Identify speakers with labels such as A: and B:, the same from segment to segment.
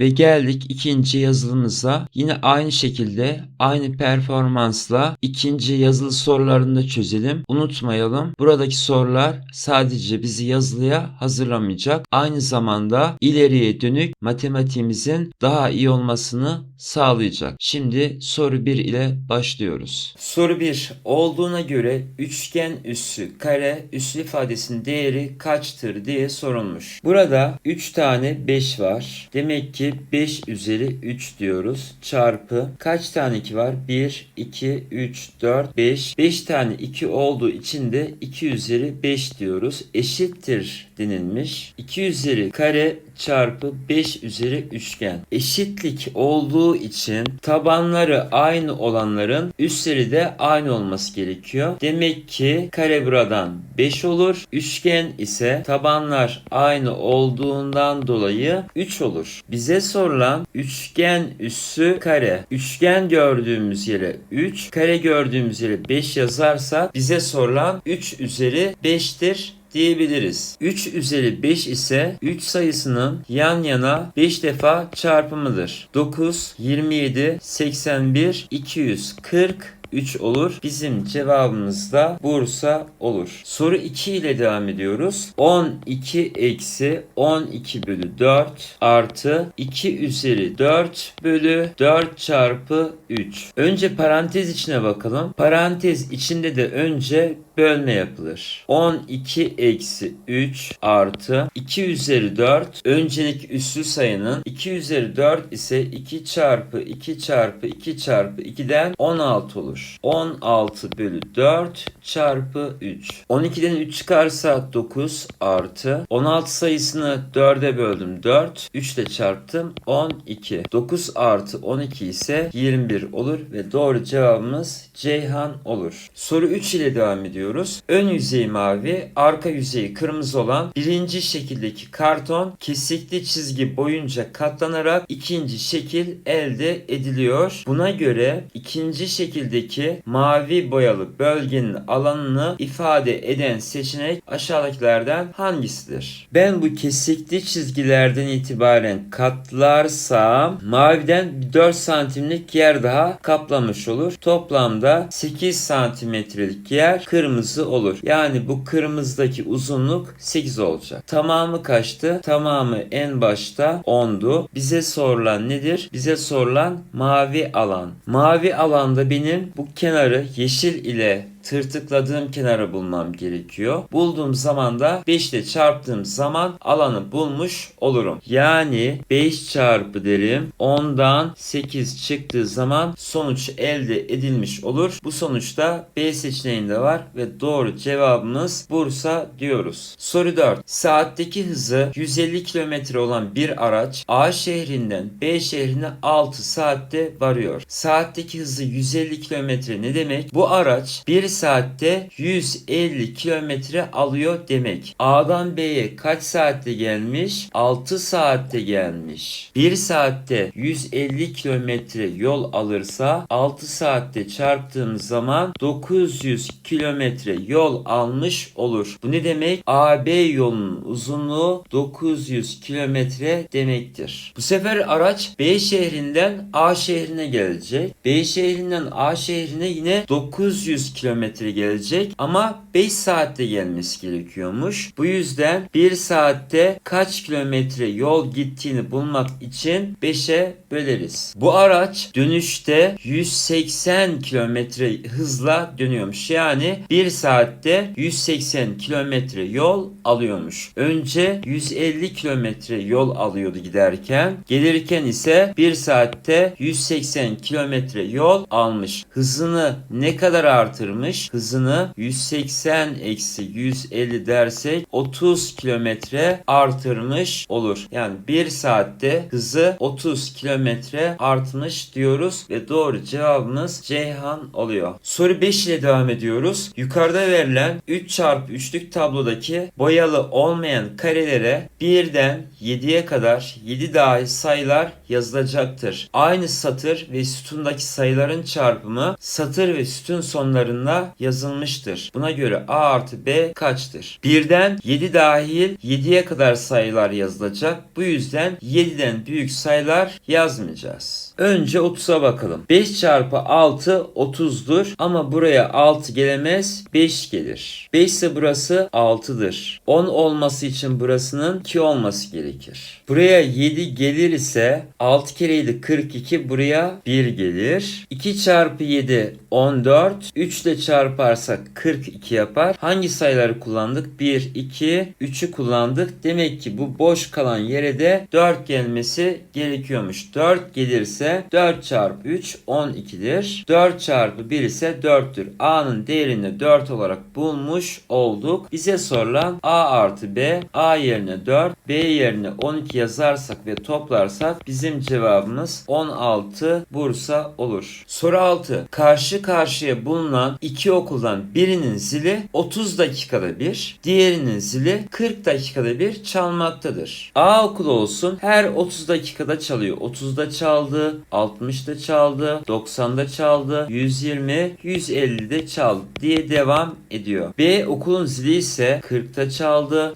A: Ve geldik ikinci yazılımıza. Yine aynı şekilde aynı performansla ikinci yazılı sorularını da çözelim. Unutmayalım buradaki sorular sadece bizi yazılıya hazırlamayacak. Aynı zamanda ileriye dönük matematiğimizin daha iyi olmasını sağlayacak. Şimdi soru 1 ile başlıyoruz. Soru 1. Olduğuna göre üçgen üssü kare üslü ifadesinin değeri kaçtır diye sorulmuş. Burada 3 tane 5 var. Demek ki 5 üzeri 3 diyoruz. Çarpı kaç tane 2 var? 1, 2, 3, 4, 5. 5 tane 2 olduğu için de 2 üzeri 5 diyoruz. Eşittir denilmiş. 2 üzeri kare çarpı 5 üzeri üçgen. Eşitlik olduğu için tabanları aynı olanların üstleri de aynı olması gerekiyor. Demek ki kare buradan 5 olur. Üçgen ise tabanlar aynı olduğundan dolayı 3 olur. Bize sorulan üçgen üssü kare. Üçgen gördüğümüz yere 3, kare gördüğümüz yere 5 yazarsak bize sorulan 3 üzeri 5'tir diyebiliriz. 3 üzeri 5 ise 3 sayısının yan yana 5 defa çarpımıdır. 9, 27, 81, 240 3 olur. Bizim cevabımız da Bursa olur. Soru 2 ile devam ediyoruz. 12 eksi 12 bölü 4 artı 2 üzeri 4 bölü 4 çarpı 3. Önce parantez içine bakalım. Parantez içinde de önce bölme yapılır. 12 eksi 3 artı 2 üzeri 4 öncelik üssü sayının 2 üzeri 4 ise 2 çarpı 2 çarpı 2 çarpı 2'den 16 olur. 16 bölü 4 çarpı 3. 12'den 3 çıkarsa 9 artı 16 sayısını 4'e böldüm 4. 3 ile çarptım 12. 9 artı 12 ise 21 olur ve doğru cevabımız Ceyhan olur. Soru 3 ile devam ediyoruz. Ön yüzeyi mavi, arka yüzeyi kırmızı olan birinci şekildeki karton kesikli çizgi boyunca katlanarak ikinci şekil elde ediliyor. Buna göre ikinci şekildeki mavi boyalı bölgenin alanını ifade eden seçenek aşağıdakilerden hangisidir? Ben bu kesikli çizgilerden itibaren katlarsam maviden 4 santimlik yer daha kaplamış olur. Toplamda 8 santimetrelik yer kırmızı olur. Yani bu kırmızıdaki uzunluk 8 olacak. Tamamı kaçtı? Tamamı en başta 10'du. Bize sorulan nedir? Bize sorulan mavi alan. Mavi alanda benim bu kenarı yeşil ile tırtıkladığım kenarı bulmam gerekiyor. Bulduğum zaman da 5 ile çarptığım zaman alanı bulmuş olurum. Yani 5 çarpı derim 10'dan 8 çıktığı zaman sonuç elde edilmiş olur. Bu sonuçta B seçeneğinde var ve doğru cevabımız Bursa diyoruz. Soru 4. Saatteki hızı 150 km olan bir araç A şehrinden B şehrine 6 saatte varıyor. Saatteki hızı 150 km ne demek? Bu araç 1 saatte 150 kilometre alıyor demek. A'dan B'ye kaç saatte gelmiş? 6 saatte gelmiş. 1 saatte 150 kilometre yol alırsa 6 saatte çarptığımız zaman 900 kilometre yol almış olur. Bu ne demek? AB yolunun uzunluğu 900 kilometre demektir. Bu sefer araç B şehrinden A şehrine gelecek. B şehrinden A şehrine yine 900 kilometre gelecek ama 5 saatte gelmesi gerekiyormuş. Bu yüzden 1 saatte kaç kilometre yol gittiğini bulmak için 5'e böleriz. Bu araç dönüşte 180 kilometre hızla dönüyormuş. Yani 1 saatte 180 kilometre yol alıyormuş. Önce 150 kilometre yol alıyordu giderken. Gelirken ise 1 saatte 180 kilometre yol almış. Hızını ne kadar artırmış? Hızını 180 eksi 150 dersek 30 kilometre artırmış olur. Yani 1 saatte hızı 30 kilometre artmış diyoruz ve doğru cevabımız Ceyhan oluyor. Soru 5 ile devam ediyoruz. Yukarıda verilen 3 çarpı 3'lük tablodaki boyalı olmayan karelere 1'den 7'ye kadar 7 dahil sayılar yazılacaktır. Aynı satır ve sütundaki sayıların çarpımı satır ve sütun sonlarında yazılmıştır. Buna göre A artı B kaçtır? Birden 7 dahil 7'ye kadar sayılar yazılacak. Bu yüzden 7'den büyük sayılar yazmayacağız. Önce 30'a bakalım. 5 çarpı 6 30'dur ama buraya 6 gelemez 5 gelir. 5 ise burası 6'dır. 10 olması için burasının 2 olması gerekir. Buraya 7 gelir ise 6 kere 7 42 buraya 1 gelir. 2 çarpı 7 14. 3 ile çarparsak 42 yapar. Hangi sayıları kullandık? 1, 2, 3'ü kullandık. Demek ki bu boş kalan yere de 4 gelmesi gerekiyormuş. 4 gelirse 4 çarpı 3 12'dir. 4 çarpı 1 ise 4'tür. A'nın değerini 4 olarak bulmuş olduk. Bize sorulan A artı B. A yerine 4, B yerine 12 yazarsak ve toplarsak bizim cevabımız 16 Bursa olur. Soru 6. Karşı karşıya bulunan iki okuldan birinin zili 30 dakikada bir, diğerinin zili 40 dakikada bir çalmaktadır. A okulu olsun her 30 dakikada çalıyor. 30'da çaldı, 60'da çaldı, 90'da çaldı, 120, 150'de çaldı diye devam ediyor. B okulun zili ise 40'ta çaldı,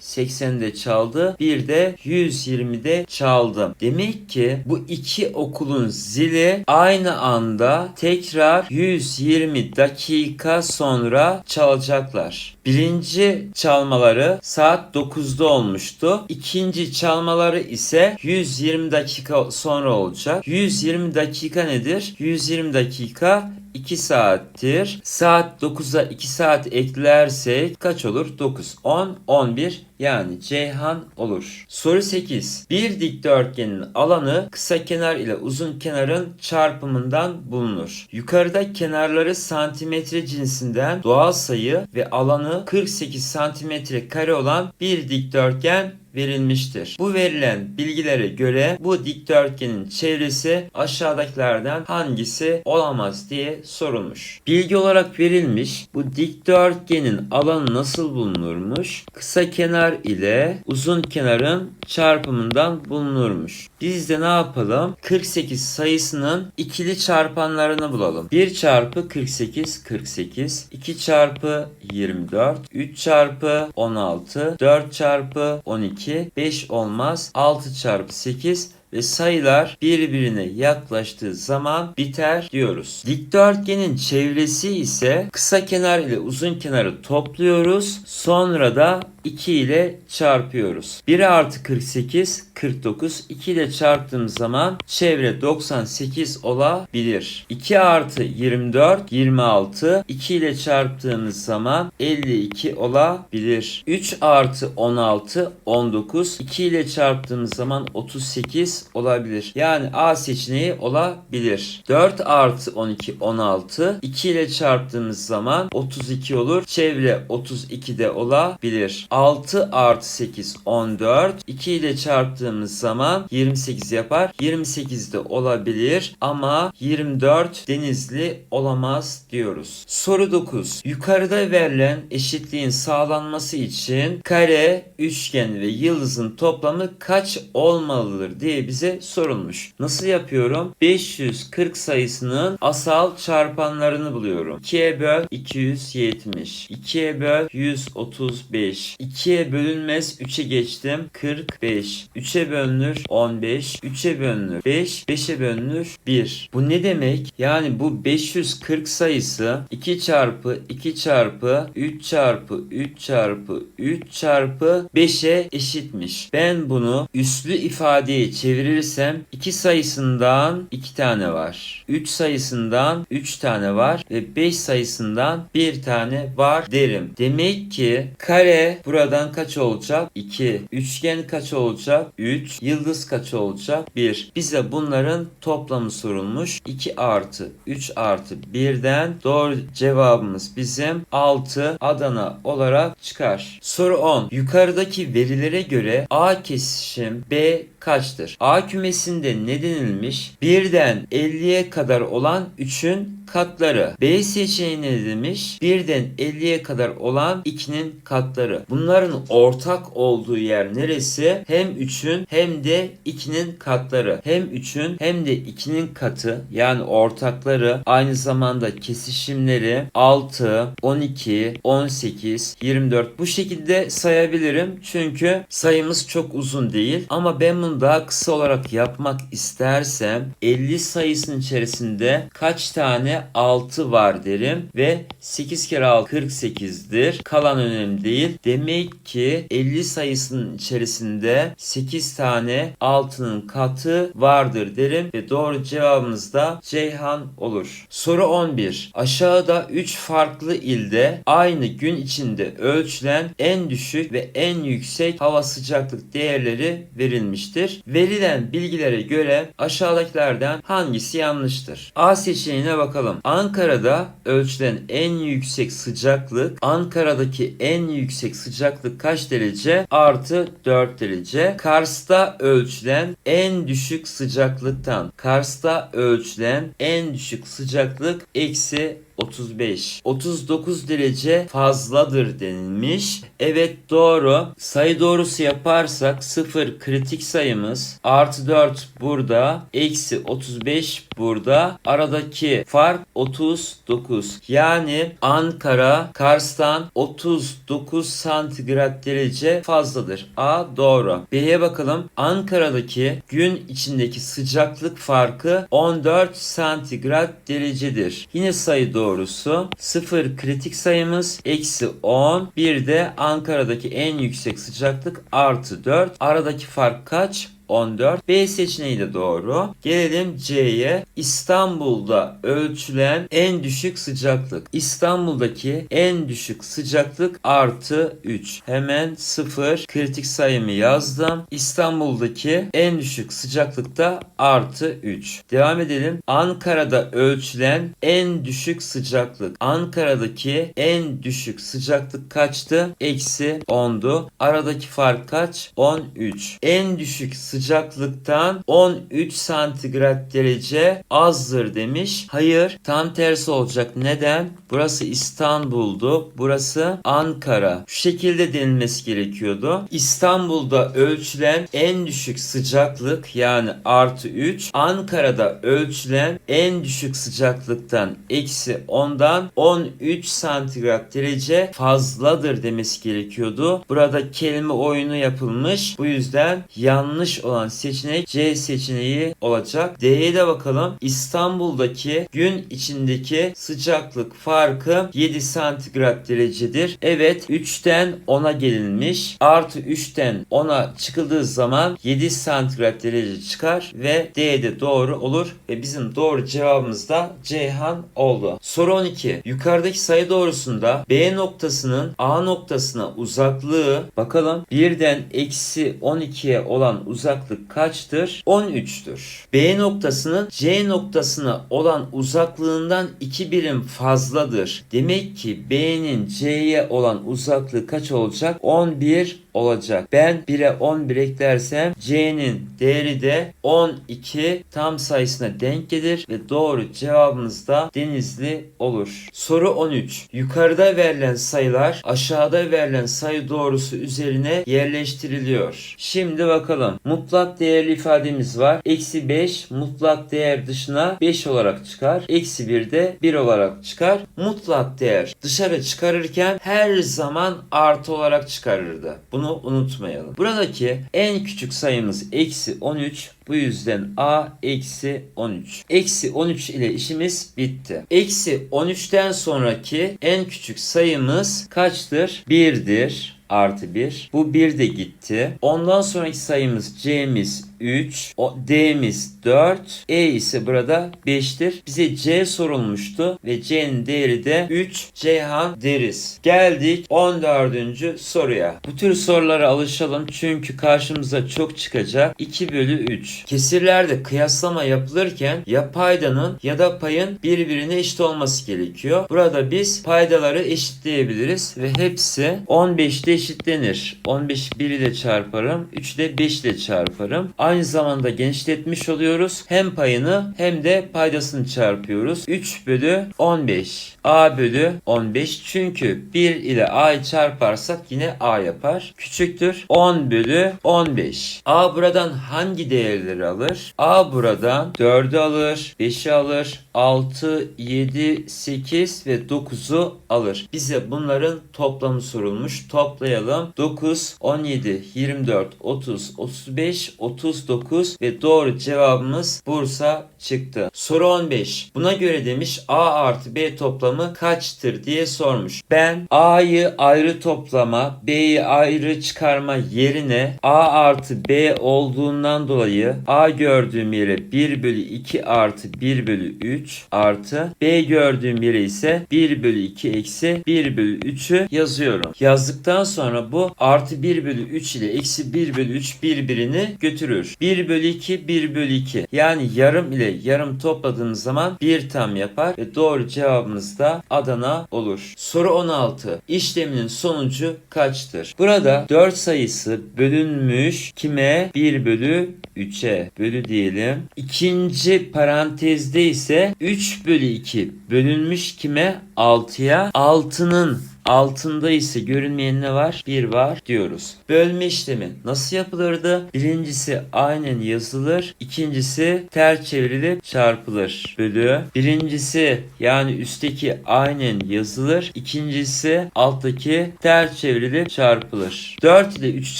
A: 80'de çaldı, bir de 120'de çaldı. Demek ki bu iki okulun zili aynı anda tekrar 120 dakika sonra çalacaklar. Birinci çalmaları saat 9'da olmuştu. İkinci çalmaları ise 120 dakika sonra olacak. 120 dakika nedir? 120 dakika 2 saattir. Saat 9'a 2 saat eklersek kaç olur? 9, 10, 11 yani Ceyhan olur. Soru 8. Bir dikdörtgenin alanı kısa kenar ile uzun kenarın çarpımından bulunur. Yukarıda kenarları santimetre cinsinden doğal sayı ve alanı 48 santimetre kare olan bir dikdörtgen verilmiştir. Bu verilen bilgilere göre bu dikdörtgenin çevresi aşağıdakilerden hangisi olamaz diye sorulmuş. Bilgi olarak verilmiş bu dikdörtgenin alanı nasıl bulunurmuş? Kısa kenar ile uzun kenarın çarpımından bulunurmuş. Biz de ne yapalım? 48 sayısının ikili çarpanlarını bulalım. 1 çarpı 48 48, 2 çarpı 24, 3 çarpı 16, 4 çarpı 12, 5 olmaz. 6 çarpı 8 ve sayılar birbirine yaklaştığı zaman biter diyoruz. Dikdörtgenin çevresi ise kısa kenar ile uzun kenarı topluyoruz. Sonra da 2 ile çarpıyoruz. 1 artı 48 49. 2 ile çarptığım zaman çevre 98 olabilir. 2 artı 24 26. 2 ile çarptığımız zaman 52 olabilir. 3 artı 16 19. 2 ile çarptığımız zaman 38 olabilir. Yani A seçeneği olabilir. 4 artı 12 16. 2 ile çarptığımız zaman 32 olur. Çevre 32 de olabilir. 6 artı 8 14. 2 ile çarptığımız zaman 28 yapar. 28 de olabilir ama 24 denizli olamaz diyoruz. Soru 9. Yukarıda verilen eşitliğin sağlanması için kare, üçgen ve yıldızın toplamı kaç olmalıdır diye bize sorulmuş. Nasıl yapıyorum? 540 sayısının asal çarpanlarını buluyorum. 2'ye böl 270. 2'ye böl 135. 2'ye bölünmez 3'e geçtim 45. 3'e bölünür 15. 3'e bölünür 5. 5'e bölünür 1. Bu ne demek? Yani bu 540 sayısı 2 çarpı 2 çarpı 3 çarpı 3 çarpı 3 çarpı 5'e eşitmiş. Ben bunu üslü ifadeye çevirirsem 2 sayısından 2 tane var. 3 sayısından 3 tane var ve 5 sayısından 1 tane var derim. Demek ki kare buradan kaç olacak? 2. Üçgen kaç olacak? 3. Yıldız kaç olacak? 1. Bize bunların toplamı sorulmuş. 2 artı 3 artı 1'den doğru cevabımız bizim 6 Adana olarak çıkar. Soru 10. Yukarıdaki verilere göre A kesişim B kaçtır? A kümesinde ne denilmiş? 1'den 50'ye kadar olan 3'ün katları. B seçeneği ne demiş? 1'den 50'ye kadar olan 2'nin katları. Bunların ortak olduğu yer neresi? Hem 3'ün hem de 2'nin katları. Hem 3'ün hem de 2'nin katı yani ortakları aynı zamanda kesişimleri 6, 12, 18, 24 bu şekilde sayabilirim. Çünkü sayımız çok uzun değil ama ben bunu daha kısa olarak yapmak istersem 50 sayısının içerisinde kaç tane 6 var derim ve 8 kere 6 48'dir. Kalan önemli değil. Demek ki 50 sayısının içerisinde 8 tane 6'nın katı vardır derim ve doğru cevabımız da Ceyhan olur. Soru 11. Aşağıda 3 farklı ilde aynı gün içinde ölçülen en düşük ve en yüksek hava sıcaklık değerleri verilmiştir. Verilen bilgilere göre aşağıdakilerden hangisi yanlıştır? A seçeneğine bakalım. Ankara'da ölçülen en yüksek sıcaklık Ankara'daki en yüksek sıcaklık kaç derece? Artı 4 derece. Kars'ta ölçülen en düşük sıcaklıktan Kars'ta ölçülen en düşük sıcaklık eksi 35. 39 derece fazladır denilmiş. Evet doğru. Sayı doğrusu yaparsak 0 kritik sayımız. Artı 4 burada. Eksi 35 burada. Aradaki fark 39. Yani Ankara Kars'tan 39 santigrat derece fazladır. A doğru. B'ye bakalım. Ankara'daki gün içindeki sıcaklık farkı 14 santigrat derecedir. Yine sayı doğrusu. 0 kritik sayımız eksi 10 bir de Ankara'daki en yüksek sıcaklık artı 4 aradaki fark kaç? 14. B seçeneği de doğru. Gelelim C'ye. İstanbul'da ölçülen en düşük sıcaklık. İstanbul'daki en düşük sıcaklık artı 3. Hemen 0 kritik sayımı yazdım. İstanbul'daki en düşük sıcaklıkta artı 3. Devam edelim. Ankara'da ölçülen en düşük sıcaklık. Ankara'daki en düşük sıcaklık kaçtı? Eksi 10'du. Aradaki fark kaç? 13. En düşük sıcaklıktan 13 santigrat derece azdır demiş. Hayır tam tersi olacak. Neden? Burası İstanbul'du. Burası Ankara. Şu şekilde denilmesi gerekiyordu. İstanbul'da ölçülen en düşük sıcaklık yani artı 3. Ankara'da ölçülen en düşük sıcaklıktan eksi 10'dan 13 santigrat derece fazladır demesi gerekiyordu. Burada kelime oyunu yapılmış. Bu yüzden yanlış olan seçenek C seçeneği olacak. D'ye de bakalım. İstanbul'daki gün içindeki sıcaklık farkı 7 santigrat derecedir. Evet 3'ten 10'a gelinmiş. Artı 3'ten 10'a çıkıldığı zaman 7 santigrat derece çıkar ve D'de doğru olur ve bizim doğru cevabımız da Ceyhan oldu. Soru 12. Yukarıdaki sayı doğrusunda B noktasının A noktasına uzaklığı bakalım 1'den eksi 12'ye olan uzaklık kaçtır? 13'tür. B noktasının C noktasına olan uzaklığından 2 birim fazladır. Demek ki B'nin C'ye olan uzaklığı kaç olacak? 11 olacak. Ben 1'e 11 eklersem C'nin değeri de 12 tam sayısına denk gelir ve doğru cevabımız da Denizli olur. Soru 13. Yukarıda verilen sayılar aşağıda verilen sayı doğrusu üzerine yerleştiriliyor. Şimdi bakalım. Mutlak değerli ifademiz var. Eksi 5 mutlak değer dışına 5 olarak çıkar. Eksi 1 de 1 olarak çıkar. Mutlak değer dışarı çıkarırken her zaman artı olarak çıkarırdı. Bunu unutmayalım. Buradaki en küçük sayımız eksi 13. Bu yüzden A eksi 13. Eksi 13 ile işimiz bitti. Eksi 13'ten sonraki en küçük sayımız kaçtır? 1'dir artı 1. Bu 1 de gitti. Ondan sonraki sayımız C'miz 3, o D'miz 4, E ise burada 5'tir. Bize C sorulmuştu ve C'nin değeri de 3 Ceyhan deriz. Geldik 14. soruya. Bu tür sorulara alışalım çünkü karşımıza çok çıkacak. 2 bölü 3. Kesirlerde kıyaslama yapılırken ya paydanın ya da payın birbirine eşit olması gerekiyor. Burada biz paydaları eşitleyebiliriz ve hepsi 15'te eşitlenir. 15'i 1 ile çarparım. 3 ile 5 ile çarparım. Aynı zamanda genişletmiş oluyoruz. Hem payını hem de paydasını çarpıyoruz. 3 bölü 15. A bölü 15. Çünkü 1 ile A'yı çarparsak yine A yapar. Küçüktür. 10 bölü 15. A buradan hangi değerleri alır? A buradan 4'ü alır, 5'i alır, 6, 7, 8 ve 9'u alır. Bize bunların toplamı sorulmuş. Toplayalım. 9, 17, 24, 30, 35, 39 ve doğru cevabımız Bursa çıktı. Soru 15. Buna göre demiş A artı B toplamı kaçtır diye sormuş. Ben A'yı ayrı toplama, B'yi ayrı çıkarma yerine A artı B olduğundan dolayı A gördüğüm yere 1 bölü 2 artı 1 bölü 3 artı B gördüğüm yere ise 1 bölü 2 eksi 1 bölü 3'ü yazıyorum. Yazdıktan sonra bu artı 1 bölü 3 ile eksi 1 bölü 3 birbirini götürür. 1 bölü 2 1 bölü 2 yani yarım ile yarım topladığınız zaman bir tam yapar ve doğru cevabımız da Adana olur. Soru 16. İşleminin sonucu kaçtır? Burada 4 sayısı bölünmüş kime? 1 bölü 3'e bölü diyelim. İkinci parantezde ise 3 bölü 2 bölünmüş kime? 6'ya. 6'nın altında ise görünmeyen ne var? 1 var diyoruz. Bölme işlemi nasıl yapılırdı? Birincisi aynen yazılır. İkincisi ters çevrilip çarpılır. Bölü. Birincisi yani üstteki aynen yazılır. İkincisi alttaki ters çevrilip çarpılır. 4 ile 3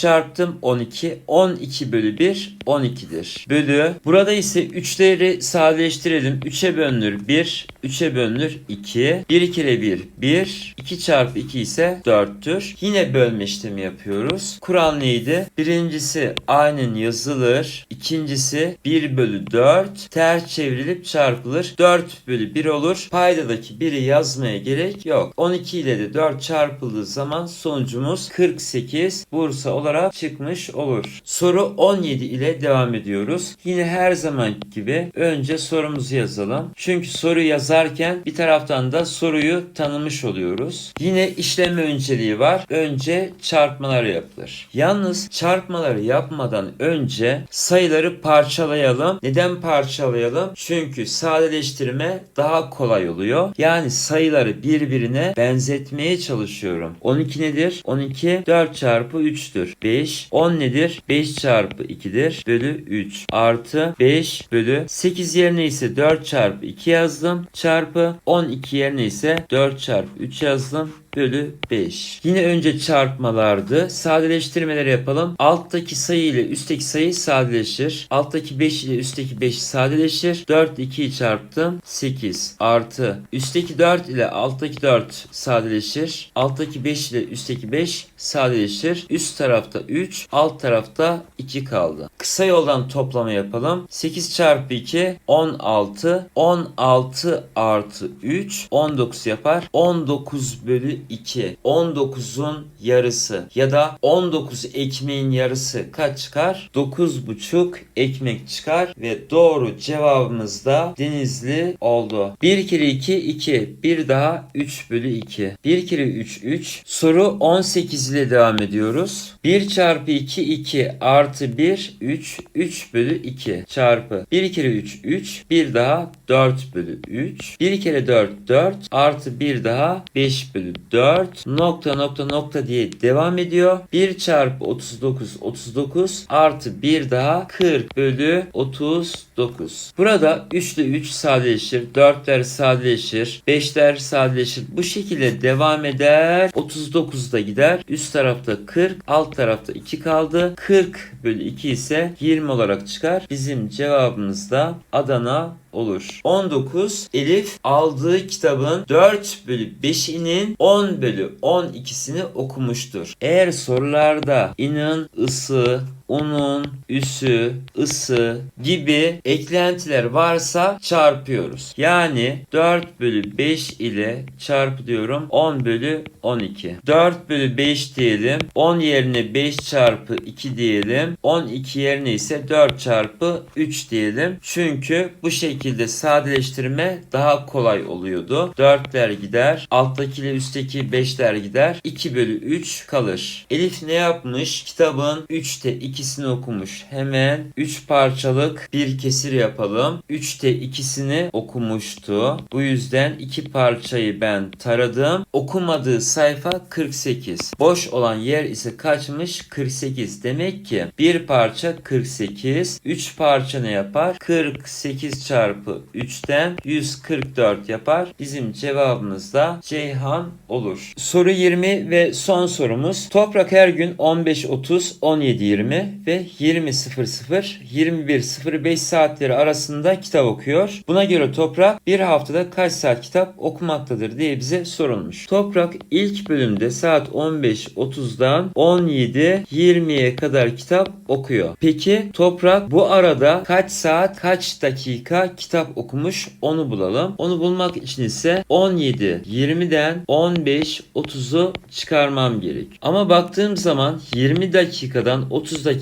A: çarptım 12. 12 bölü 1 12'dir. Bölü. Burada ise 3'leri sadeleştirelim. 3'e bölünür 1. 3'e bölünür 2. 1 kere 1 1. 2 çarpı 2 ise 4'tür. Yine bölme işlemi yapıyoruz. Kural neydi? Birincisi aynen yazılır. İkincisi 1 bölü 4 ters çevrilip çarpılır. 4 bölü 1 olur. Paydadaki 1'i yazmaya gerek yok. 12 ile de 4 çarpıldığı zaman sonucumuz 48 Bursa olarak çıkmış olur. Soru 17 ile devam ediyoruz. Yine her zaman gibi önce sorumuzu yazalım. Çünkü soru yazarken bir taraftan da soruyu tanımış oluyoruz. Yine işlem önceliği var. Önce çarpmalar yapılır. Yalnız çarpmaları yapmadan önce sayıları parçalayalım. Neden parçalayalım? Çünkü sadeleştirme daha kolay oluyor. Yani sayıları birbirine benzetmeye çalışıyorum. 12 nedir? 12 4 çarpı 3'tür. 5. 10 nedir? 5 çarpı 2'dir. Bölü 3. Artı 5 bölü 8 yerine ise 4 çarpı 2 yazdım. Çarpı 12 yerine ise 4 çarpı 3 yazdım bölü 5. Yine önce çarpmalardı. Sadeleştirmeleri yapalım. Alttaki sayı ile üstteki sayı sadeleşir. Alttaki 5 ile üstteki 5 sadeleşir. 4 2'yi çarptım. 8 artı üstteki 4 ile alttaki 4 sadeleşir. Alttaki 5 ile üstteki 5 sadeleşir. Üst tarafta 3, alt tarafta 2 kaldı. Kısa yoldan toplama yapalım. 8 çarpı 2 16. 16 artı 3 19 yapar. 19 bölü 2. 19'un yarısı ya da 19 ekmeğin yarısı kaç çıkar? 9,5 ekmek çıkar ve doğru cevabımız da Denizli oldu. 1 kere 2 2. Bir daha 3 bölü 2. 1 kere 3 3. Soru 18 ile devam ediyoruz. 1 çarpı 2 2 artı 1 3 3 bölü 2 çarpı 1 kere 3 3 bir daha 4 bölü 3 1 kere 4 4 artı 1 daha 5 bölü 4 nokta nokta nokta diye devam ediyor. 1 çarpı 39 39 artı 1 daha 40 bölü 39. Burada 3 ile 3 sadeleşir. 4'ler sadeleşir. 5'ler sadeleşir. Bu şekilde devam eder. 39 da gider. Üst tarafta 40. Alt tarafta 2 kaldı. 40 bölü 2 ise 20 olarak çıkar. Bizim cevabımız da Adana olur. 19 Elif aldığı kitabın 4 bölü 5'inin 10 bölü 12'sini okumuştur. Eğer sorularda inin, ısı, unun, üsü, ısı gibi eklentiler varsa çarpıyoruz. Yani 4 bölü 5 ile çarpı diyorum 10 bölü 12. 4 bölü 5 diyelim. 10 yerine 5 çarpı 2 diyelim. 12 yerine ise 4 çarpı 3 diyelim. Çünkü bu şekilde sadeleştirme daha kolay oluyordu. 4'ler gider. Alttaki ile üstteki 5'ler gider. 2 bölü 3 kalır. Elif ne yapmış? Kitabın 3'te 2'sini okumuş. Hemen 3 parçalık bir kesir yapalım. 3'te 2'sini okumuştu. Bu yüzden 2 parçayı ben taradım. Okumadığı sayfa 48. Boş olan yer ise kaçmış? 48. Demek ki bir parça 48. 3 parça ne yapar? 48 çarpı 3'ten 144 yapar. Bizim cevabımız da Ceyhan olur. Soru 20 ve son sorumuz. Toprak her gün 15.30, 17.20 ve 20.00, 21.05 saatleri arasında kitap okuyor. Buna göre Toprak bir haftada kaç saat kitap okumaktadır diye bize sorulmuş. Toprak ilk bölümde saat 15.30'dan 17.20'ye kadar kitap okuyor. Peki Toprak bu arada kaç saat kaç dakika kitap okumuş onu bulalım. Onu bulmak için ise 17.20'den 15.30'u çıkarmam gerek. Ama baktığım zaman 20 dakikadan 30 dakika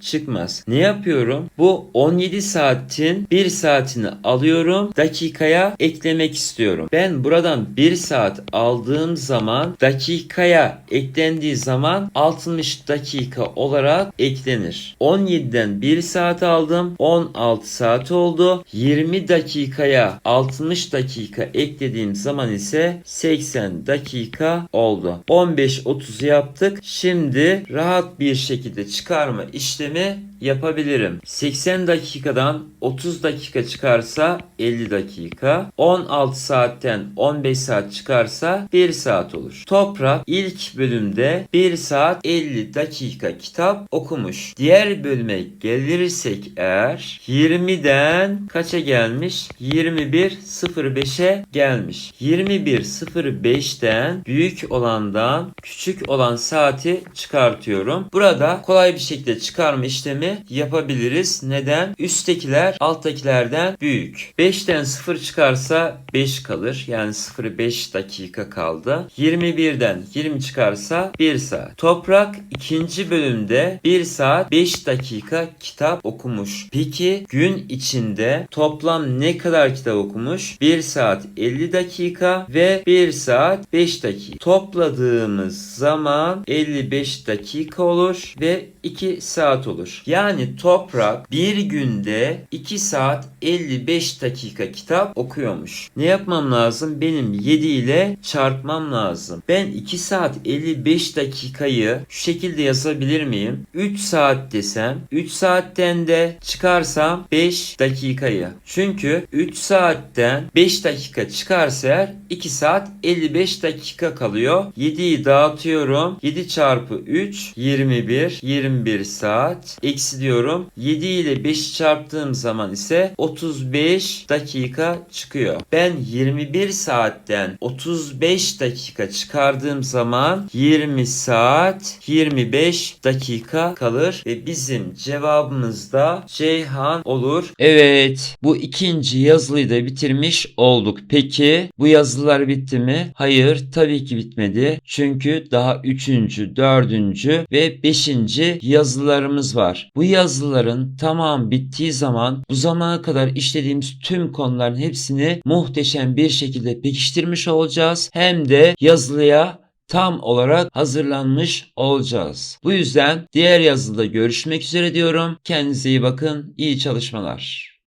A: çıkmaz. Ne yapıyorum? Bu 17 saatin 1 saatini alıyorum. Dakikaya eklemek istiyorum. Ben buradan 1 saat aldığım zaman dakikaya eklendiği zaman 60 dakika olarak eklenir. 17'den 1 saat aldım. 16 saat oldu. 20 dakikaya 60 dakika eklediğim zaman ise 80 dakika oldu. 15-30 yaptık. Şimdi rahat bir şekilde çıkarma işlemi yapabilirim. 80 dakikadan 30 dakika çıkarsa 50 dakika. 16 saatten 15 saat çıkarsa 1 saat olur. Toprak ilk bölümde 1 saat 50 dakika kitap okumuş. Diğer bölüme gelirsek eğer 20'den kaça gelmiş? 21.05'e gelmiş. 21.05'ten büyük olandan küçük olan saati çıkartıyorum. Burada kolay bir şekilde çıkarma işlemi yapabiliriz. Neden? Üsttekiler alttakilerden büyük. 5'ten 0 çıkarsa 5 kalır. Yani 0.5 dakika kaldı. 21'den 20 çıkarsa 1 saat. Toprak ikinci bölümde 1 saat 5 dakika kitap okumuş. Peki gün içinde toplam ne kadar kitap okumuş? 1 saat 50 dakika ve 1 saat 5 dakika. Topladığımız zaman 55 dakika olur ve 2 saat olur. Yani toprak bir günde 2 saat 55 dakika kitap okuyormuş. Ne yapmam lazım? Benim 7 ile çarpmam lazım. Ben 2 saat 55 dakikayı şu şekilde yazabilir miyim? 3 saat desem 3 saatten de çıkarsam 5 dakikayı. Çünkü 3 saatten 5 dakika çıkarsa eğer 2 saat 55 dakika kalıyor. 7'yi dağıtıyorum. 7 çarpı 3 21 21 saat. Eksi diyorum. 7 ile 5'i çarptığım zaman ise 35 dakika çıkıyor. Ben 21 saatten 35 dakika çıkardığım zaman 20 saat 25 dakika kalır ve bizim cevabımız da Ceyhan olur. Evet bu ikinci yazılıyı da bitirmiş olduk. Peki bu yazılar bitti mi? Hayır tabii ki bitmedi. Çünkü daha üçüncü, dördüncü ve beşinci yazılarımız var. Bu yazıların tamam bittiği zaman bu zamana kadar işlediğimiz tüm konuların hepsini muhteşem bir şekilde pekiştirmiş olacağız. Hem de yazılıya tam olarak hazırlanmış olacağız. Bu yüzden diğer yazıda görüşmek üzere diyorum. Kendinize iyi bakın. İyi çalışmalar.